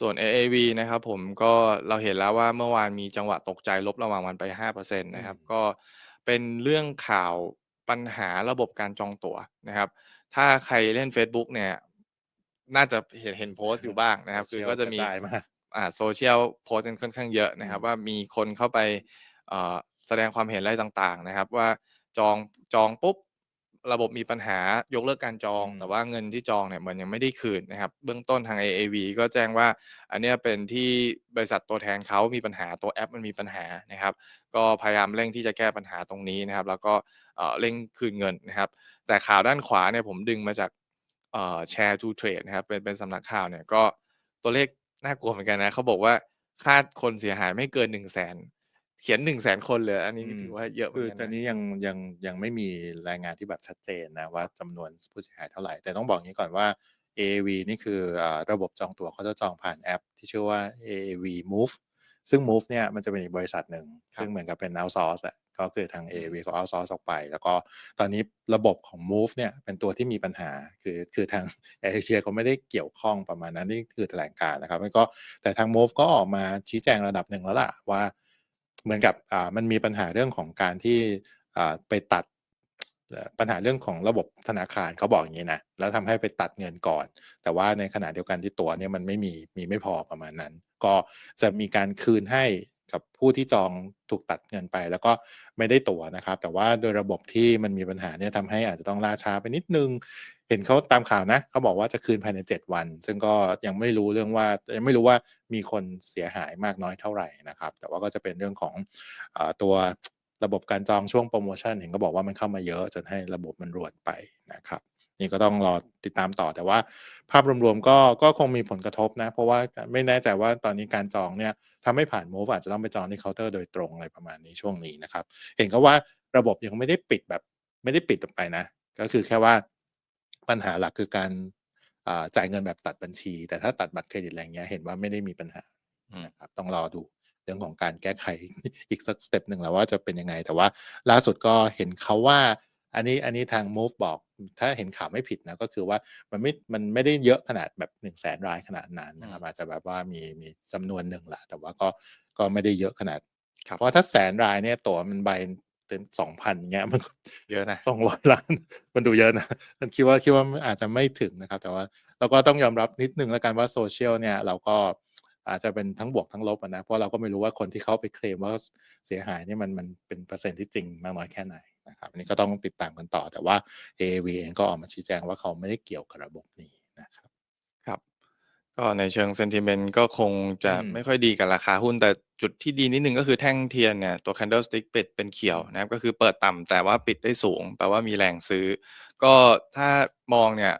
ส่วน AAV นะครับผมก็เราเห็นแล้วว่าเมื่อวานมีจังหวะตกใจลบระหว่างวันไป 5%อืนะครับ ม ก็เป็นเรื่องข่าวปัญหาระบบการจองตั๋วนะครับ ถ้าใครเล่นเฟซบุ๊กเนี่ย น่าจะเห็นเห็นโพสต์อยู่บ้างนะครับ คือ Social ก็จะมีกระจายมาก อ่า Social โพสต์กันค่อนข้างเยอะอนืะครับ ม ว่ามีคนเข้าไปเอ่อแสดงความเห็นอะไรต่างๆ นะครับ ว่าจองจองปุ๊บ ระบบมีปัญหายกเลิกการจองอืมแต่ว่าเงินที่จองเนี่ยเหมือนยังไม่ได้คืนนะครับ เบื้องต้นทาง AAV ก็แจ้งว่า อันเนี้ยเป็นที่บริษัทตัวแทนเขามีปัญหาตัวแอปมันมีปัญหานะครับ ก็พยายามเร่งที่จะแก้ปัญหาตรงนี้นะครับ แล้วก็เอ่อเร่งคืนเงินนะครับ แต่ข่าวด้านขวาเนี่ยผมดึงมาจากเอ่อ Share2Trade นะครับเป็นเป็นสำนักข่าวเนี่ยก็ตัวเลขน่ากลัวเหมือนกันนะเขาบอกว่าคาดคนเสียหายไม่เกิน100,000 เขียน100,000คนเลยอันนี้อืม ถือว่าเยอะเหคมืือนกันนอตอนะนี้ยังยังยังไม่มีรายงานที่แบบชัดเจนนะว่าจำนวนสผู้เสียหายเท่าไรแต่ต้องบอกอย่างงี้ก่อนว่า AAV นี่คืออ่าระบบจองตั๋วเขาจะจองผ่านแอป ที่ชื่อว่า AAV Move ซึ่ง Move เนี่ยมันจะเป็นอีกบริษัทหนึ่ง ครซัึ่บงเหมือนกับเป็นเอาต์ซอร์ซอะก็คือทางอื AAV มเขาเอาต์ซอร์ซออกไป แล้วก็ตอนนี้ระบบของ Move เนี่ยเป็นตัวที่มีปัญหาคือคือทาง AirAsia เขาไม่ได้เกี่ยวข้องประมาณนั้นนี่คือแถลงการณ์นะครับแล้วก็แต่ทาง Move ก็ออกมาชี้แจงระดับหนึ่งแล้วล่ะว่า เหมือนกับมันมีปัญหาเรื่องของการที่ไปตัดปัญหาเรื่องของระบบธนาคารเขาบอกอย่างนี้นะแล้วทำให้ไปตัดเงินก่อน แต่ว่าในขณะเดียวกันที่ตัวเนี่ยมันไม่มีมีไม่พอประมาณนั้น ก็จะมีการคืนให้ กับผู้ที่จองถูกตัดเงินไป แล้วก็ไม่ได้ตั๋วนะครับ แต่ว่าโดยระบบที่มันมีปัญหาเนี่ยทำให้อาจจะต้องล่าช้าไปนิดนึง เห็นเขาตามข่าวนะเขาบอกว่าจะคืนภายใน 7 วัน ซึ่งก็ยังไม่รู้เรื่องว่ายังไม่รู้ว่ามีคนเสียหายมากน้อยเท่าไหร่นะครับ แต่ว่าก็จะเป็นเรื่องของอตัวระบบการจองช่วงโพรโมชั่นเห็นเขาบอกว่ามันเข้ามาเยอะจนให้ระบบมันรวนไปนะครับ นี่ก็ต้องรอติดตามต่อแต่ว่าภาพรวมๆก็ก็คงมีผลกระทบนะ เพราะว่าไม่แน่ใจว่าตอนนี้การจองเนี่ยถ้าไม่ผ่าน Move อาจจะต้องไปจองที่เคาน์เตอร์โดยตรงอะไรประมาณนี้ช่วงนี้นะครับ เห็นเขาว่าระบบยังไม่ได้ปิดแบบ ไม่ได้ปิดไปนะ ก็คือแค่ว่าปัญหาหลักคือการจ่ายเงินแบบตัดบัญชี แต่ถ้าตัดบัตรเครดิตอะไรเงี้ยเห็นว่าไม่ได้มีปัญหานะครับต้องรอดูเรื่องของการแก้ไขอีกสักสเต็ปหนึ่งแหละว่าจะเป็นยังไง แต่ว่าล่าสุดก็เห็นเขาว่า อันนี้อันนี้ทาง Move บอกถ้าเห็นข่าวไม่ผิดนะก็คือว่ามันไม่มันไม่ได้เยอะขนาดแบบ100,000รายขนาดนั้นอนืะครับมอาจจะแบบว่ามีมีจำนวนหนึ่งแหละแต่ว่าก็ก็ไม่ได้เยอะขนาดครับเพราะว่าถ้า100,000รายเนี่ยตั๋วมันใบเป็น2,000อย่างเงี้ยมันก็เยอะนะ200ล้าน มันดูเยอะนะมันคิดว่าคิดว่ามันอาจจะไม่ถึงนะครับ แต่ว่าเราก็ต้องยอมรับนิดหนึ่งแล้วกันว่า Social เนี่ยเราก็อาจจะเป็นทั้งบวกทั้งลบอะนะเพราะเราก็ไม่รู้ว่าคนที่เขาไปเคลมว่าสเสียหายเนี่ยมันมันเป็นเปอร์เซ็นต์ที่จริงมากน้อยแค่ไหน นะครับอันนี้ก็ต้องติดตามกันต่อ แต่ว่า AAV เองก็ออกมาชี้แจงว่าเขาไม่ได้เกี่ยวกับระบบนี้นะครับ ครับ ก็ในเชิง sentiment ก็คงจอืะไม่มค่อยดีกับราคาหุ้น แต่จุดที่ดีนิดหนึ่งก็คือแท่งเทียนเนี่ยตัว candlestick ปิดเป็นเขีอยืวมนะครับ ก็คือเปิดต่ำแต่ว่าปิดได้สูงแปลว่ามีแรงซื้อ ก็ถ้ามองเนี่ย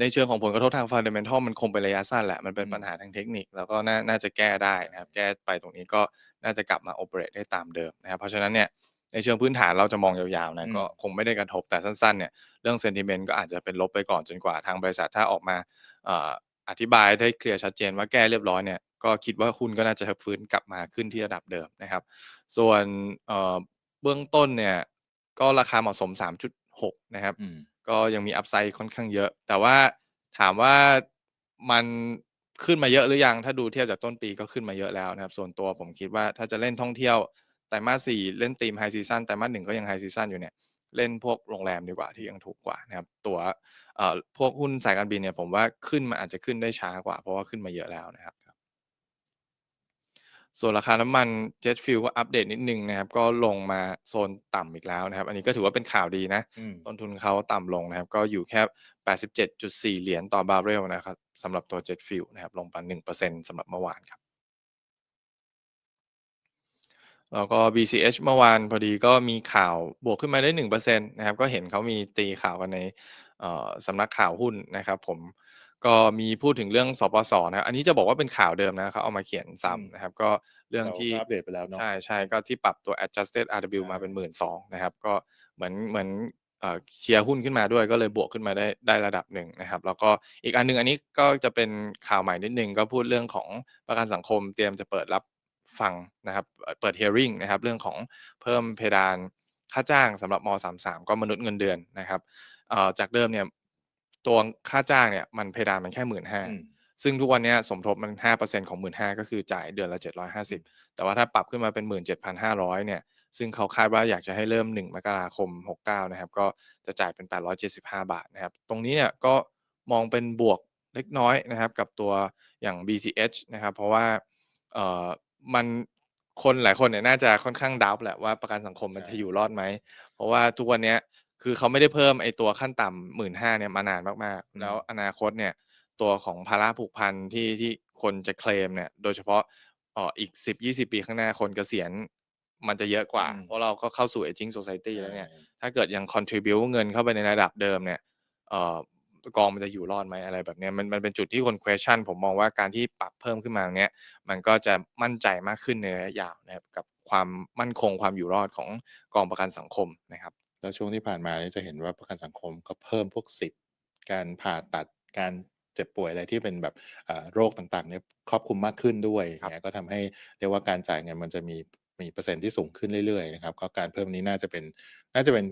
ในเชิงของผลกระทบทาง fundamental มันคงเป็นระยะสั้นแหละ มันเป็อนืมปัญหาทางเทคนิค แล้วก็น่าน่าจะแก้ได้นะครับ แก้ไปตรงนี้ก็น่าจะกลับมา operate ได้ตามเดิมนะครับ เพราะฉะนั้นเนี่ย ในเชิงพื้นฐานเราจะมองยาวๆนะก็อืมคงไม่ได้กระทบแต่สั้นๆเนี่ยเรื่อง sentiment ก็อาจจะเป็นลบไปก่อนจนกว่าทางบริษัทถ้าออกมาเอ่ออธิบายได้เคลียร์ชัดเจนว่าแก้เรียบร้อยเนี่ยก็คิดว่าหุ้นก็น่าจะฟื้นกลับมาขึ้นที่ระดับเดิมนะครับ ส่วนเอ่อเบื้องต้นเนี่ยก็ราคาเหมาะสม 3.6 นะครับอืมก็ยังมีอัปไซด์ค่อนข้างเยอะ แต่ว่าถามว่ามันขึ้นมาเยอะหรือยัง ถ้าดูเทียบจากต้นปีก็ขึ้นมาเยอะแล้วนะครับ ส่วนตัวผมคิดว่าถ้าจะเล่นท่องเที่ยว ไตรมาส4เล่นธีม High ซีซันไตรมาส1ก็ยัง High ซีซันอยู่เนี่ยเล่นพวกโรงแรมดีกว่าที่ยังถูกกว่านะครับตั๋วเอ่อพวกหุ้นสายการบินเนี่ยผมว่าขึ้นมันอาจจะขึ้นได้ช้ากว่า เพราะว่าขึ้นมาเยอะแล้วนะครับ ส่วนราคาน้ำมัน Jet Fuel ก็อัปเดตนิดหนึ่งนะครับ ก็ลงมาโซนต่ำอีกแล้วนะครับ อันนี้ก็ถือว่าเป็นข่าวดีนะอืมต้นทุนเขาต่ำลงนะครับ ก็อยู่แค่ 87.4 เหรียญต่อบาร์เรลนะครับสำหรับตัว Jet Fuel นะครับลงไป1%สำหรับเมื่อวานครับ แล้วก็ BCH เมื่อวานพอดีก็มีข่าวบวกขึ้นมาได้1%นะครับก็เห็นเขามีตีข่าวกันในเอ่อสำนักข่าวหุ้นนะครับผมก็มีพูดถึงเรื่องสปส.นะครับอันนี้จะบอกว่าเป็นข่าวเดิมนะเขาเอามาเขียนซอื้มำนะครับ ก็เรื่องเราที่ก็อัปเดตไปแล้วเนาะใช่ๆก็ที่ปรับตัว Adjusted ใช RW มาเป็น่12,000นะครับ ก็เหมือนเหมือนเอ่อเชียร์หุ้นขึ้นมาด้วยก็เลยบวกขึ้นมาได้ได้ระดับหนึ่งนะครับ แล้วก็อีกอันหนึ่งอันนี้ก็จะเป็นข่าวใหม่นิดหนึ่งก็พูดเรื่องของประกันสังคมเตรียมจะเปิดรับ ฟังนะครับเอ่อเปิด hearing นะครับเรื่องของเพิ่มเพดานค่าจ้างสำหรับม.33 ก็มนุษย์เงินเดือนนะครับเอ่อจากเดิมเนี่ยตัวค่าจ้างเนี่ยมันเพดานมันแค่15,000อืมซึ่งทุกวันเนี้ยสมทบมัน 5%ของ 15,000ก็คือจ่ายเดือนละ 750 แต่ว่าถ้าปรับขึ้นมาเป็น 17,500 เนี่ย ซึ่งเขาคาดว่าอยากจะให้เริ่ม 1 มกราคม 69 นะครับ ก็จะจ่ายเป็น 875 บาทนะครับ ตรงนี้เนี่ยก็มองเป็นบวกเล็กน้อยนะครับ กับตัวอย่าง BCH นะครับ เพราะว่าเอ่อ มันคนหลายคนเนี่ยน่าจะค่อนข้างดาบต์แหละว่าประกันสังคมมันใช่จะอยู่รอดไหม เพราะว่าทุกวันเนี้ยคือเขาไม่ได้เพิ่มไอ้ตัวขั้นต่ำ15,000เนี่ยมานานมากอืๆแล้วมอนาคตเนี่ยตัวของภาระผูกพันที่ที่คนจะเคลมเนี่ย โดยเฉพาะเอ่ออีก10-20ปีข้างหน้าคนเกษียณมันจะเยอะกว่าอืมเพราะเราก็เข้าสู่ Aging Society ใช่แล้วเนี่ย ถ้าเกิดยัง contribute เงินเข้าไปในระดับเดิมเนี่ยเอ่อ กองมันจะอยู่รอดไหมอะไรแบบเนี้ยมันมันเป็นจุดที่คน question ผมมองว่าการที่ปรับเพิ่มขึ้นมาตรงเนี้ยมันก็จะมั่นใจมากขึ้นในระยะยาวนะครับกับความมั่นคงความอยู่รอดของกองประกันสังคมนะครับแล้วช่วงที่ผ่านมานี่จะเห็นว่าประกันสังคมก็เพิ่มพวกสิทธิ์ การผ่าตัดการเจ็บป่วยอะไรที่เป็นแบบอ่าโรคต่างๆเนี่ยครอบคลุมมากขึ้นด้วยครับเงี้ยก็ทำให้เรียกว่าการจ่ายเงินมันจะมีมีเปอร์เซ็นต์ที่สูงขึ้นเรื่อยๆนะครับก็การเพิ่มนี้น่าจะเป็นน่าจะเป็น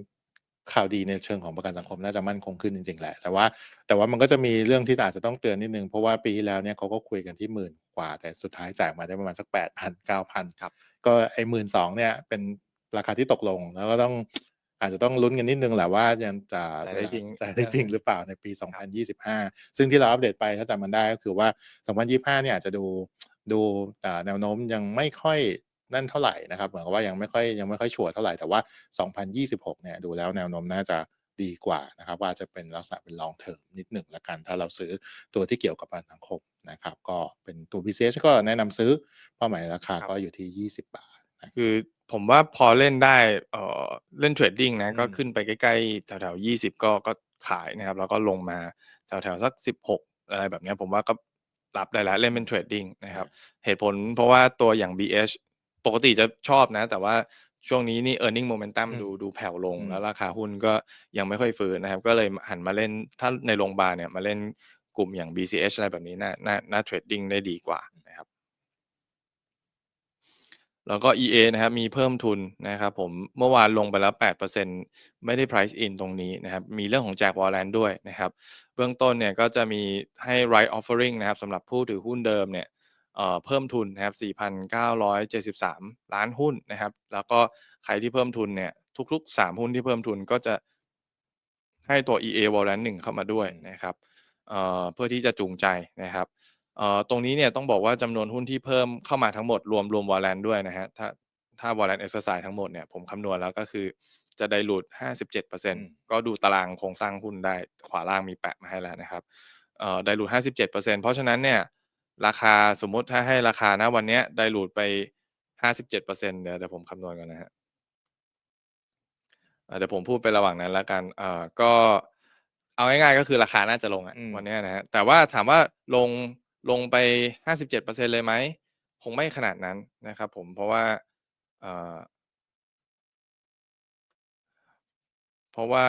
ข่าวดีในเชิงของประกันสังคมน่าจะมั่นคงขึ้นจริงๆแหละ แต่ว่าแต่ว่ามันก็จะมีเรื่องที่อาจจะต้องเตือนนิดหนึ่งเพราะว่าปีที่แล้วเนี่ยเขาก็คุยกันที่10,000กว่า แต่สุดท้ายจ่ายมาได้ประมาณสัก8,000 9,000ครับ ก็ไอ้12,000เนี่ยเป็นราคาที่ตกลง แล้วก็ต้องอาจจะต้องลุ้นกันนิดหนึ่งแหละว่ายังจะจ่ายได้จริง จ่ายได้จริงหรือเปล่าในปีครับ2025 ซึ่งที่เราอัปเดตไปถ้าจำกันได้ก็คือว่า 2025เนี่ยอาจจะดูดูอ่าแนวโน้มยังไม่ค่อย นั่นเท่าไรนะครับ เหมือนกับว่ายังไม่ค่อยยังไม่ค่อยชัวร์เท่าไรแต่ว่า 2026 เนี่ยดูแล้วแนวโน้มน่าจะดีกว่านะครับ ว่าจะเป็นลักษณะเป็น long term นิดหนึ่งแล้วกัน ถ้าเราซื้อตัวที่เกี่ยวกับประกันสังคมนะครับ ก็เป็นตัว BCH ก็แนะนำซื้อเป้าหมายราคาครับก็อยู่ที่ 20 บาทนะคือผมว่าพอเล่นได้เอ่อเล่นเทรดดิงนะอืมก็ขึ้นไปใกล้ๆแถวๆ20ก็ก็ขายนะครับ แล้วก็ลงมาแถวๆสัก16อะไรแบบเนี้ยผมว่าก็รับได้แล้วเล่นเป็นเทรดดิงนะครับ เหตุผลเพราะว่าตัวอย่าง BH ปกติจะชอบนะ แต่ว่าช่วงนี้นี่ earning momentum อืมดูดูแผ่วลงอืมแล้วราคาหุ้นก็ยังไม่ค่อยฟื้นนะครับ ก็เลยหันมาเล่นถ้าในโรงบาลเนี่ยมาเล่นกลุ่มอย่าง BCH อะไรแบบนี้น่าน่าน่าเทรดดิงได้ดีกว่านะครับ แล้วก็ EA นะครับ มีเพิ่มทุนนะครับ ผมเมื่อวานลงไปแล้ว 8%ไม่ได้ price in ตรงนี้นะครับ มีเรื่องของแจก warrant ด้วยนะครับ เบื้องต้นเนี่ยก็จะมีให้ right offering นะครับสำหรับผู้ถือหุ้นเดิมเนี่ย เอ่อเพิ่มทุนนะครับ 4,973 ล้านหุ้นนะครับ แล้วก็ใครที่เพิ่มทุนเนี่ยทุกๆ 3 หุ้นที่เพิ่มทุนก็จะให้ตัว EA warrant 1เข้ามาด้วยนะครับเอ่อเพื่อที่จะจูงใจนะครับเอ่อตรงนี้เนี่ยต้องบอกว่าจำนวนหุ้นที่เพิ่มเข้ามาทั้งหมดรวมรวม warrant ด้วยนะครับถ้าถ้า warrant exercise ทั้งหมดเนี่ยผมคำนวณแล้วก็คือจะ dilute 57%ก็ดูตารางโครงสร้างหุ้นได้ขวาล่างมีแปะมาให้แล้วนะครับเอ่อ dilute 57%เพราะฉะนั้นเนี่ย ราคาสมมุติถ้าให้ราคาณวันเนี้ย dilute ไป57%เดี๋ยวเดี๋ยวผมคำนวณก่อนนะครับอ่าเดี๋ยวผมพูดไประหว่างนั้นแล้วกันเอ่อก็เอาง่ายๆก็คือราคาน่าจะลงอะอืมวันเนี้ยนะครับแต่ว่าถามว่าลงลงไป57%เลยไหมคงไม่ขนาดนั้นนะครับ ผมเพราะว่าเอ่อเพราะว่า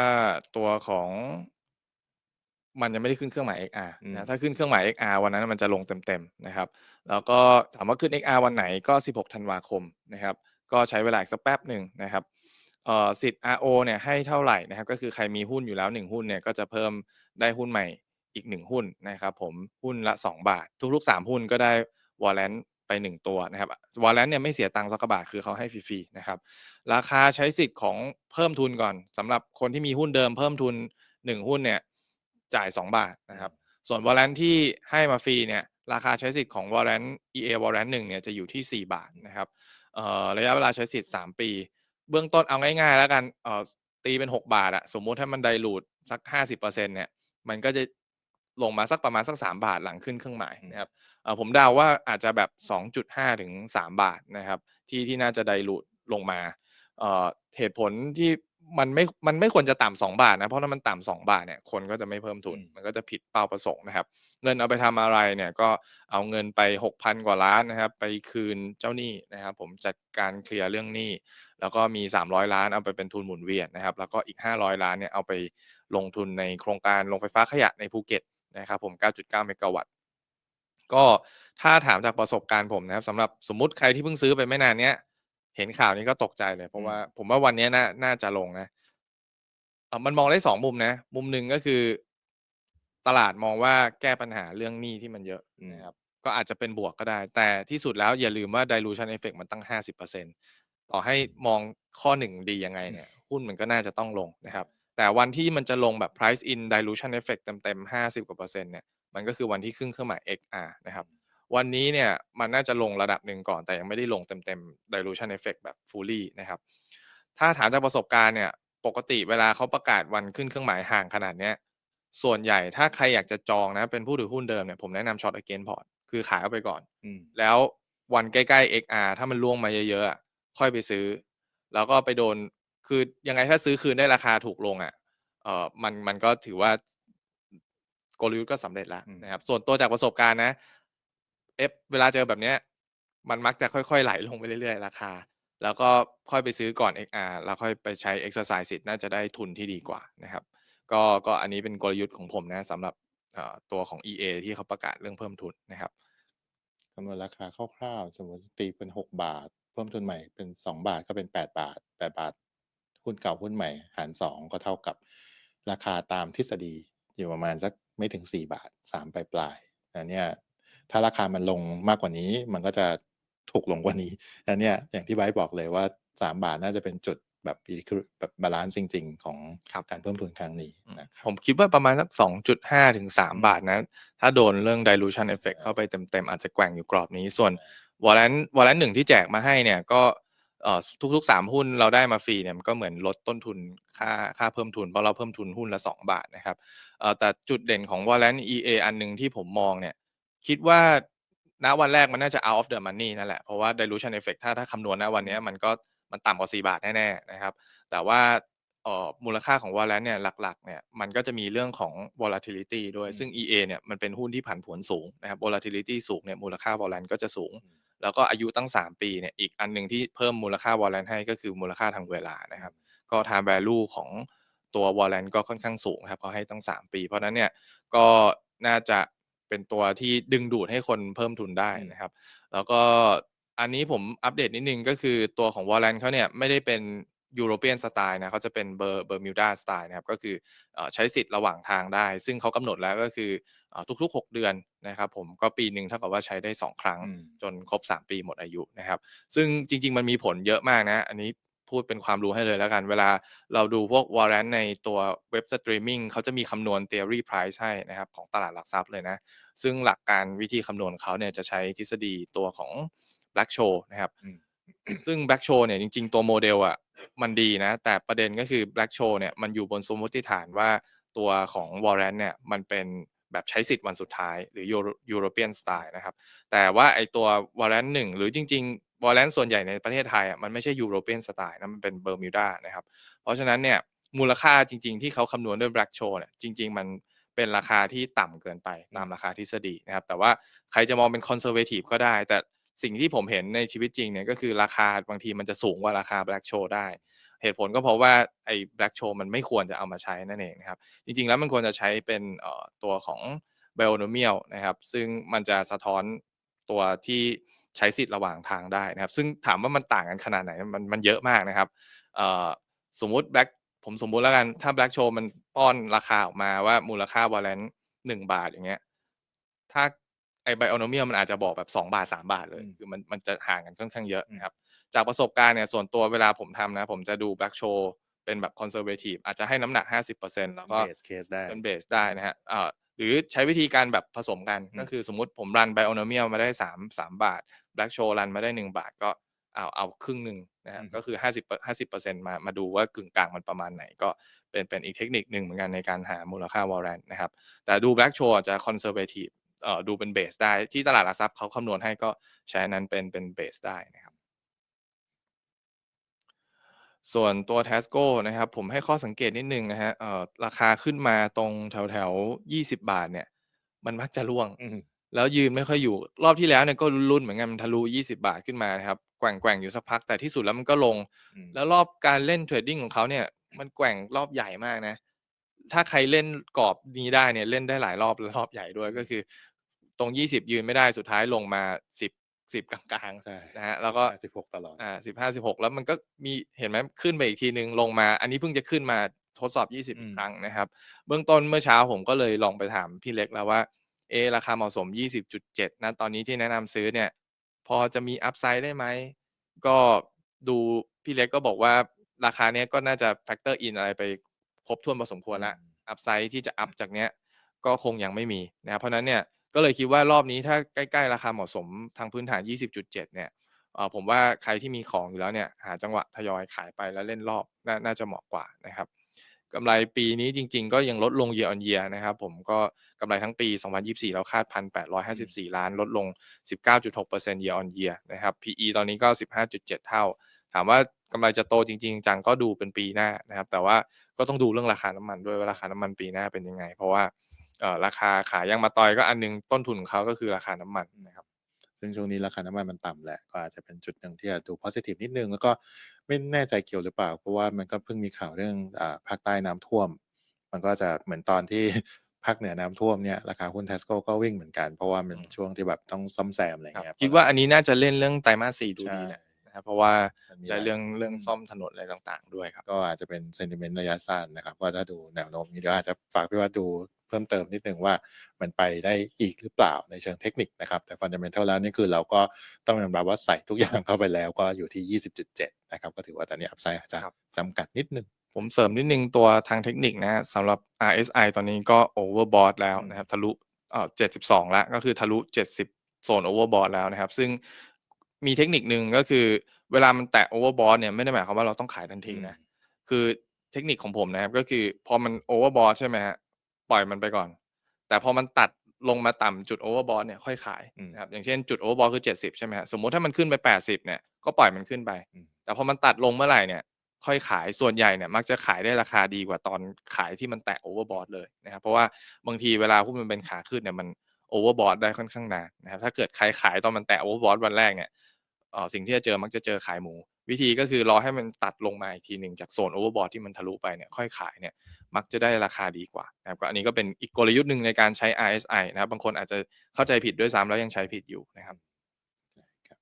ตัวของ มันยังไม่ได้ขึ้นเครื่องหมาย XR อืมนะถ้าขึ้นเครื่องหมาย XR วันนั้นมันจะลงเต็มๆนะครับ แล้วก็ถามว่าขึ้น XR วันไหนก็ 16 ธันวาคมนะครับ ก็ใช้เวลาอีกสักแป๊บหนึ่งนะครับเอ่อสิทธิ์ RO เนี่ยให้เท่าไรนะครับ ก็คือใครมีหุ้นอยู่แล้ว 1 หุ้นเนี่ยก็จะเพิ่มได้หุ้นใหม่อีก 1 หุ้นนะครับ ผมหุ้นละ 2 บาท ทุกๆ 3 หุ้นก็ได้ warrant ไป 1 ตัวนะครับ warrant เนี่ยไม่เสียตังค์สักกะบาทคือเขาให้ฟรีๆนะครับ ราคาใช้สิทธิ์ของเพิ่มทุนก่อนสำหรับคนที่มีหุ้นเดิมเพิ่มทุน 1 หุ้นเนี่ย จ่าย 2 บาทนะครับ ส่วน warrant ที่ให้มาฟรีเนี่ยราคาใช้สิทธิ์ของ warrant EA warrant 1เนี่ยจะอยู่ที่ 4 บาทนะครับเอ่อระยะเวลาใช้สิทธิ์ 3 ปี เบื้องต้นเอาง่ายๆ แล้วกันเอ่อตีเป็น 6 บาทอะสมมุติถ้ามัน dilute สัก 50%เนี่ยมันก็จะลงมาสักประมาณสัก 3 บาทหลังขึ้นเครื่องหมายนะครับเอ่อผมเดาว่าอาจจะแบบ 2.5 ถึง 3 บาทนะครับที่ที่น่าจะ dilute ลงมาเอ่อเหตุผลที่ มันไม่ มันไม่ควรจะต่ำ2บาทนะ เพราะถ้ามันต่ำ2บาทเนี่ย คนก็จะไม่เพิ่มทุนอืมมันก็จะผิดเป้าประสงค์นะครับ เงินเอาไปทำอะไรเนี่ย ก็เอาเงินไป6,000กว่าล้านนะครับ ไปคืนเจ้าหนี้นะครับ ผมจัดการเคลียร์เรื่องหนี้ แล้วก็มี 300 ล้านเอาไปเป็นทุนหมุนเวียนนะครับ แล้วก็อีก 500 ล้านเนี่ยเอาไปลงทุนในโครงการโรงไฟฟ้าขยะในภูเก็ตนะครับ ผม 9.9 เมกะวัตต์ก็ถ้าถามจากประสบการณ์ผมนะครับสำหรับสมมุติใครที่เพิ่งซื้อไปไม่นานเนี้ย เห็นข่าวนี้ก็ตกใจเลย เพราะว่าผมว่าวันเนี้ยน่าน่าจะลงนะเอ่อมันมองได้2มุมนะ มุมหนึ่งก็คือ ตลาดมองว่าแก้ปัญหาเรื่องหนี้ที่มันเยอะอืมนะครับ ก็อาจจะเป็นบวกก็ได้ แต่ที่สุดแล้วอย่าลืมว่า dilution effect มันตั้ง 50%ต่อให้มองข้อ1ดียังไงเนี่ยหุ้นมันก็น่าจะต้องลงนะครับ แต่วันที่มันจะลงแบบ price in dilution effect เต็มๆ50กว่าเปอร์เซ็นต์เนี่ยมันก็คือวันที่ขึ้นเครื่องหมาย XR นะครับ วันนี้เนี่ยมันน่าจะลงระดับหนึ่งก่อนแต่ยังไม่ได้ลงเต็มๆ dilution effect แบบ fully นะครับ ถ้าถามจากประสบการณ์เนี่ยปกติเวลาเขาประกาศวันขึ้นเครื่องหมายห่างขนาดเนี้ยส่วนใหญ่ถ้าใครอยากจะจองนะเป็นผู้ถือหุ้นเดิมเนี่ยผมแนะนำ short against port คือขายเอาไปก่อนอืมแล้ววันใกล้ๆ XR ถ้ามันล่วงมาเยอะๆอะค่อยไปซื้อ แล้วก็ไปโดนคือยังไงถ้าซื้อคืนได้ราคาถูกลงอะเอ่อมันมันก็ถือว่ากลยุทธ์ก็สำเร็จแล้วอืมนะครับ ส่วนตัวจากประสบการณ์นะ F เวลาเจอแบบเนี้ย มันมักจะค่อยๆ ไหลลงไปเรื่อยๆ ราคา แล้วก็ค่อยไปซื้อก่อน XR แล้วค่อยไปใช้ exercise สิทธิ์น่าจะได้ทุนที่ดีกว่านะครับ ก็ก็อันนี้เป็นกลยุทธ์ของผมนะสำหรับตัวของ EA ที่เขาประกาศเรื่องเพิ่มทุนนะครับคำนวณราคาคร่าวๆ สมมติตีเป็น 6 บาท เพิ่มทุนใหม่เป็น 2 บาทก็เป็น 8 บาท 8 บาทหุ้นเก่าหุ้นใหม่ หาร 2 ก็เท่ากับราคาตามทฤษฎีอยู่ประมาณสักไม่ถึง 4 บาท 3 ปลายๆอันเนี้ย ถ้าราคามันลงมากกว่านี้ มันก็จะถูกลงกว่านี้อันเนี้ยอย่างที่ไบร์ทบอกเลยว่า 3 บาทน่าจะเป็นจุดแบบ equil แบบบาลันซ์จริง ๆ ของครับการเพิ่มทุนครั้งนี้อืมนะครับผมคิดว่าประมาณสัก 2.5 ถึงอืม3บาทนะ ถ้าโดนเรื่อง dilution effect ใช่เข้าไปเต็ม ๆ อาจจะแกว่งอยู่กรอบนี้ ส่วน warrant warrant 1ที่แจกมาให้เนี่ยก็เอ่อทุกๆ 3 หุ้นเราได้มาฟรีเนี่ยมันก็เหมือนลดต้นทุนค่าค่าเพิ่มทุนเพราะเราเพิ่มทุนหุ้นละ 2 บาทนะครับเอ่อแต่จุดเด่นของ warrant EA อันหนึ่งที่ผมมองเนี่ย คิดว่าณวันแรกมันน่าจะ out of the money นั่นแหละ เพราะว่า dilution effect ถ้าถ้าคำนวณณวันเนี้ยมันก็มันต่ำกว่า 4 บาทแน่ๆนะครับ แต่ว่าเอ่อมูลค่าของ warrant เนี่ยหลักๆเนี่ยมันก็จะมีเรื่องของ volatility ด้วยอืมซึ่ง EA เนี่ยมันเป็นหุ้นที่ผันผวนสูงนะครับ volatility สูงเนี่ยมูลค่า warrant ก็จะสูงอืมแล้วก็อายุตั้ง 3 ปีเนี่ยอีกอันหนึ่งที่เพิ่มมูลค่า warrant ให้ก็คือมูลค่าทางเวลานะครับ ก็ time value ของตัว warrant ก็ค่อนข้างสูงนะครับเขาให้ตั้ง 3 ปี เพราะฉะนั้นเนี่ยก็น่าจะ เป็นตัวที่ดึงดูดให้คนเพิ่มทุนได้อืมนะครับ แล้วก็อันนี้ผมอัปเดตนิดหนึ่งก็คือตัวของ warrant เขาเนี่ยไม่ได้เป็น European สไตล์นะเขาจะเป็น Ber Bermuda สไตล์นะครับก็คือเอ่อใช้สิทธิ์ระหว่างทางได้ ซึ่งเขากำหนดแล้วก็คือเอ่อทุกๆ 6 เดือนนะครับผมก็ปีหนึ่งเท่ากับว่าใช้ได้ 2 ครั้งอืมจนครบ 3 ปีหมดอายุนะครับ ซึ่งจริง ๆ มันมีผลเยอะมากนะ อันนี้ พูดเป็นความรู้ให้เลยแล้วกัน เวลาเราดูพวก warrant ในตัวเว็บสตรีมมิงเขาจะมีคำนวณ theory price ให้นะครับของตลาดหลักทรัพย์เลยนะ ซึ่งหลักการวิธีคำนวณของเขาเนี่ยจะใช้ทฤษฎีตัวของ Black-Scholes นะครับอืมซึ่ง Black-Scholes เนี่ยจริง ๆ ตัวโมเดลอะมันดีนะ แต่ประเด็นก็คือ Black-Scholes เนี่ยมันอยู่บนสมมติฐานว่าตัวของ warrant เนี่ยมันเป็นแบบใช้สิทธิ์วันสุดท้ายหรือ Euro European สไตล์นะครับ แต่ว่าไอ้ตัว warrant 1หรือจริง ๆ warrant ส่วนใหญ่ในประเทศไทยอะมันไม่ใช่ European สไตล์นะมันเป็น Bermuda นะครับ เพราะฉะนั้นเนี่ยมูลค่าจริง ๆ ที่เขาคำนวณด้วย Black-Scholes เนี่ยจริง ๆ มันเป็นราคาที่ต่ำเกินไปตามราคาทฤษฎีนะครับ แต่ว่าใครจะมองเป็น conservative ก็ได้ แต่สิ่งที่ผมเห็นในชีวิตจริงเนี่ยก็คือราคาบางทีมันจะสูงกว่าราคา Black-Scholes ได้ เหตุผลก็เพราะว่าไอ้ Black-Scholes มันไม่ควรจะเอามาใช้นั่นเองนะครับ จริง ๆ แล้วมันควรจะใช้เป็นตัวของ Binomial นะครับ ซึ่งมันจะสะท้อนตัวที่ ใช้สิทธิ์ระหว่างทางได้นะครับ ซึ่งถามว่ามันต่างกันขนาดไหนมันมันเยอะมากนะครับเอ่อสมมุติ Black ผมสมมุติแล้วกันถ้า Black-Scholes มันป้อนราคาออกมาว่ามูลค่า warrant 1บาทอย่างเงี้ยถ้าไอ้ Binomial มันอาจจะบอกแบบ 2 บาท 3 บาทเลยอืมคือมันมันจะห่างกันค่อนข้างเยอะอืมนะครับ จากประสบการณ์เนี่ยส่วนตัวเวลาผมทำนะ ผมจะดู Black-Scholes เป็นแบบ conservative อาจจะให้น้ำหนัก 50%แล้วก็ base case ได้เป็นเบสได้นะฮะเอ่อหรือใช้วิธีการแบบผสมกันอืมก็คือสมมุติผมรัน Binomial มาได้ 3 3 บาท Black-Scholes รันมาได้ 1 บาทก็เอาเอาครึ่งหนึ่งนะครับอืมก็คือ 50เปอร์50%มามาดูว่ากึ่งกลางมันประมาณไหน ก็เป็นเป็นอีกเทคนิคหนึ่งเหมือนกันในการหามูลค่า warrant นะครับ แต่ดู Black-Scholes อาจจะ conservative เอ่อดูเป็นเบสได้ที่ตลาดหลักทรัพย์เขาคำนวณให้ก็ใช้อันนั้นเป็นเป็นเบสได้นะครับส่วนตัว Tasco นะครับ ผมให้ข้อสังเกตนิดหนึ่งนะครับเอ่อราคาขึ้นมาตรงแถวๆ20บาทเนี่ย มันมักจะร่วงอืม แล้วยืนไม่ค่อยอยู่รอบที่แล้วเนี่ยก็ลุ้นๆเหมือนกันมันทะลุ 20 บาทขึ้นมานะครับแกว่งๆอยู่สักพักแต่ที่สุดแล้วมันก็ลงอืมแล้วรอบการเล่นเทรดดิงของเขาเนี่ยมันแกว่งรอบใหญ่มากนะ ถ้าใครเล่นกรอบนี้ได้เนี่ยเล่นได้หลายรอบและรอบใหญ่ด้วยก็คือ ตรง 20 ยืนไม่ได้สุดท้ายลงมา 10 10กลางใช่ๆนะฮะแล้วก็16ตลอดอ่า15-16แล้วมันก็มีเห็นไหมขึ้นไปอีกทีหนึ่งลงมา อันนี้เพิ่งจะขึ้นมาทดสอบ20อือีกมครั้งนะครับ เบื้องต้นเมื่อเช้าผมก็เลยลองไปถามพี่เล็กแล้วว่า เอ๊ะราคาเหมาะสม 20.7ณตอนนี้ที่แนะนำซื้อเนี่ย พอจะมีอัปไซด์ได้ไหม ก็ดูพี่เล็กก็บอกว่าราคาเนี้ยก็น่าจะ factor in อะไรไปครบถ้วนพอสมควรแล้วอัปไซด์ที่จะอัปจากเนี้ยก็คงยังไม่มีนะครับเพราะฉะนั้นเนี่ยก็เลยคิดว่ารอบนี้ถ้าใกล้ๆ ราคาเหมาะสมทางพื้นฐาน 20.7 เนี่ยเอ่อผมว่าใครที่มีของอยู่แล้วเนี่ยหาจังหวะทยอยขายไปแล้วเล่นรอบน่าน่าจะเหมาะกว่านะครับ กำไรปีนี้จริง ๆ ก็ยังลดลง year on year นะครับผมก็กำไรทั้งปี 2024 เราคาดอืม1,854 ล้าน ลดลง 19.6% year on year นะครับ PE ตอนนี้ก็ 15.7 เท่า ถามว่ากำไรจะโตจริง ๆ จังก็ดูเป็นปีหน้านะครับ แต่ว่าก็ต้องดูเรื่องราคาน้ำมันด้วยว่าราคาน้ำมันปีหน้าเป็นยังไง เพราะว่าเอ่อราคาขายยางมะตอยก็อันหนึ่งต้นทุนของเขาก็คือราคาน้ำมันนะครับซึ่งช่วงนี้ราคาน้ำมันมันต่ำแหละก็อาจจะเป็นจุดหนึ่งที่อาจดูพอซิทิฟนิดหนึ่งแล้วก็ ไม่แน่ใจเกี่ยวหรือเปล่า เพราะว่ามันก็เพิ่งมีข่าวเรื่องอ่าภาคใต้น้ำท่วม มันก็จะเหมือนตอนที่ ภาคเหนือน้ำท่วมเนี่ยราคาหุ้น Tesco ก็วิ่งเหมือนกัน เพราะว่ามันอืเป็นมช่วงที่แบบต้องซ่อมแซมอะไรครับเงี้ยคิดว่าอันนี้น่าจะเล่นเรื่องไตรมาส4ดูใช่ดีแหละนะครับเพราะว่ามันมีได้หลายเรื่องเรื่องอืมซ่อมถนนอะไรต่าง ๆ ด้วยครับ ก็อาจจะเป็น sentiment ระยะสั้นนะครับ ก็ถ้าดูแนวโน้มนี้เดี๋ยวอาจจะฝากพี่วัดดู เพิ่มเติมนิดหนึ่งว่ามันไปได้อีกหรือเปล่าในเชิงเทคนิคนะครับ แต่ fundamental แล้วนี่คือเราก็ต้องยอมรับว่าใส่ทุกอย่างเข้าไปแล้วก็อยู่ที่ 20.7 นะครับ ก็ถือว่าตอนนี้ upside อาจจะครับจำกัดนิดหนึ่งผมเสริมนิดหนึ่งตัวทางเทคนิคนะครับสำหรับ RSI ตอนนี้ก็ overbought แล้วอืมนะครับทะลุเอ่อ72 แล้วก็คือทะลุ 70 โซน overbought แล้วนะครับ ซึ่งมีเทคนิคหนึ่งก็คือเวลามันแตะ overbought เนี่ยไม่ได้หมายความว่าเราต้องขายทันอืทีมนะคือเทคนิคของผมนะครับก็คือพอมัน overbought ใช่ไหมครับ ปล่อยมันไปก่อน แต่พอมันตัดลงมาต่ำจุด overbought เนี่ยค่อยขายอืมนะครับอย่างเช่นจุด overbought คือ 70 ใช่ไหมครับสมมุติถ้ามันขึ้นไป 80 เนี่ยก็ปล่อยมันขึ้นไปอืมแต่พอมันตัดลงเมื่อไหร่เนี่ยค่อยขายส่วนใหญ่เนี่ยมักจะขายได้ราคาดีกว่าตอนขายที่มันแตะ overbought เลยนะครับเพราะว่าบางทีเวลาหุ้นมันเป็นขาขึ้นเนี่ยมัน overbought ได้ค่อนข้างนานนะครับถ้าเกิดใครขายตอนมันแตะ overbought วันแรกเนี่ยเอ่อสิ่งที่จะเจอมักจะเจอขายหมู วิธีก็คือรอให้มันตัดลงมาอีกทีหนึ่งจากโซน overbought ที่มันทะลุไปเนี่ยค่อยขายเนี่ย มักจะได้ราคาดีกว่านะครับก็อันนี้ก็เป็นอีกกลยุทธ์หนึ่งในการใช้ RSI นะครับ บางคนอาจจะเข้าใจผิดด้วยซ้ำแล้วยังใช้ผิดอยู่นะครับครับ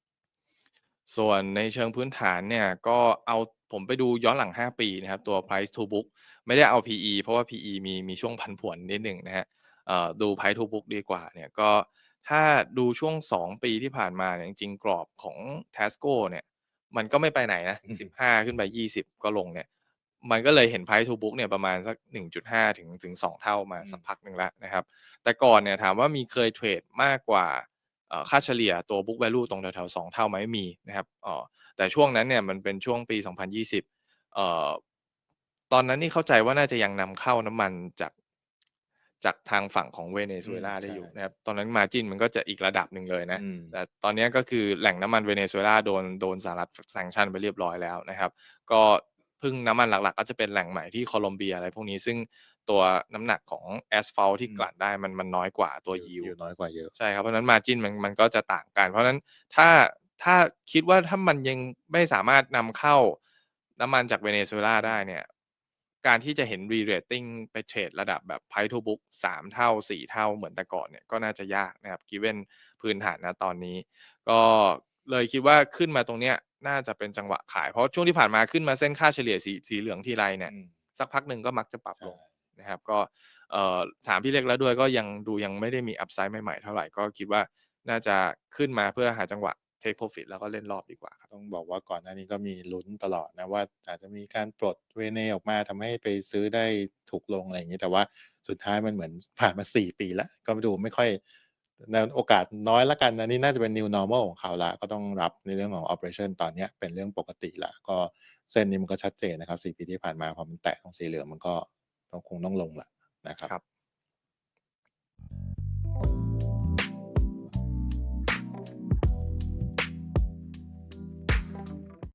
ส่วนในเชิงพื้นฐานเนี่ยก็เอาผมไปดูย้อนหลัง 5 ปีนะครับ ตัว price to book ไม่ได้เอา PE เพราะว่า PE มีมีช่วงผันผวนนิดหนึ่งนะครับเอ่อดู price to book ดีกว่าเนี่ยก็ถ้าดูช่วง 2 ปีที่ผ่านมาเนี่ยจริงๆกรอบของ Tasco เนี่ยมันก็ไม่ไปไหนนะอือฮึ15 ขึ้นไป 20 ก็ลงเนี่ย มันก็เลยเห็น price to book เนี่ยประมาณสัก 1.5 ถึงถึง 2 เท่ามาอืมสักพักหนึ่งแล้วนะครับ แต่ก่อนเนี่ยถามว่ามีเคยเทรดมากกว่าเอ่อค่าเฉลี่ยตัว book value ตรงแถวๆ2เท่าไหมมีนะครับเอ่อแต่ช่วงนั้นเนี่ยมันเป็นช่วงปี 2020เอ่อตอนนั้นนี่เข้าใจว่าน่าจะยังนำเข้าน้ำมันจากจากทางฝั่งของเวเนซุเอลาอืมได้อยู่ใช่นะครับ ตอนนั้น margin มันก็จะอีกระดับหนึ่งเลยนะอืมแต่ตอนเนี้ยก็คือแหล่งน้ำมันเวเนซุเอลาโดนโดนสหรัฐ sanction ไปเรียบร้อยแล้วนะครับ ก็ พึ่งน้ำมันหลักๆ ก็จะเป็นแหล่งใหม่ที่โคลอมเบียอะไรพวกนี้ซึ่งตัวน้ำหนักของ asphalt ที่อืมกลั่นได้มันมันน้อยกว่าตัวอยู่ yield อยู่น้อยกว่าเยอะ ใช่ครับเพราะฉะนั้น margin มันมันก็จะต่างกัน เพราะฉะนั้นถ้าถ้าคิดว่าถ้ามันยังไม่สามารถนำเข้าน้ำมันจากเวเนซุเอลาได้เนี่ยการที่จะเห็น re-rating ไปเทรดระดับแบบ price to book 3เท่า4เท่าเหมือนแต่ก่อนเนี่ยก็น่าจะยากนะครับ given พื้นฐานณตอนนี้ ก็เลยคิดว่าขึ้นมาตรงเนี้ย น่าจะเป็นจังหวะขาย เพราะช่วงที่ผ่านมาขึ้นมาเส้นค่าเฉลี่ยสีสีเหลืองทีไรเนี่ยอืมสักพักหนึ่งก็มักจะปรับใช่ลงนะครับ ก็เอ่อถามพี่เล็กแล้วด้วยก็ยังดูยังไม่ได้มี upside ใหม่ๆเท่าไรก็คิดว่าน่าจะขึ้นมาเพื่อหาจังหวะ take profit แล้วก็เล่นรอบดีกว่าครับต้องบอกว่าก่อนหน้านี้ก็มีลุ้นตลอดนะว่าอาจจะมีการปลดเวเนออกมาทำให้ไปซื้อได้ถูกลงอะไรอย่างงี้แต่ว่าสุดท้ายมันเหมือนผ่านมา 4 ปีแล้ว ก็ดูไม่ค่อยแนว โอกาสน้อยแล้วกันนะนี่น่าจะเป็น new normal ของเขาละก็ต้องรับในเรื่องของ operation ตอนนี้เป็นเรื่องปกติละก็เส้นนี้มันก็ชัดเจนนะครับสี่ปีที่ผ่านมาพอมันแตะตรงสีเหลืองมันก็ก็คงต้องลงละนะครับ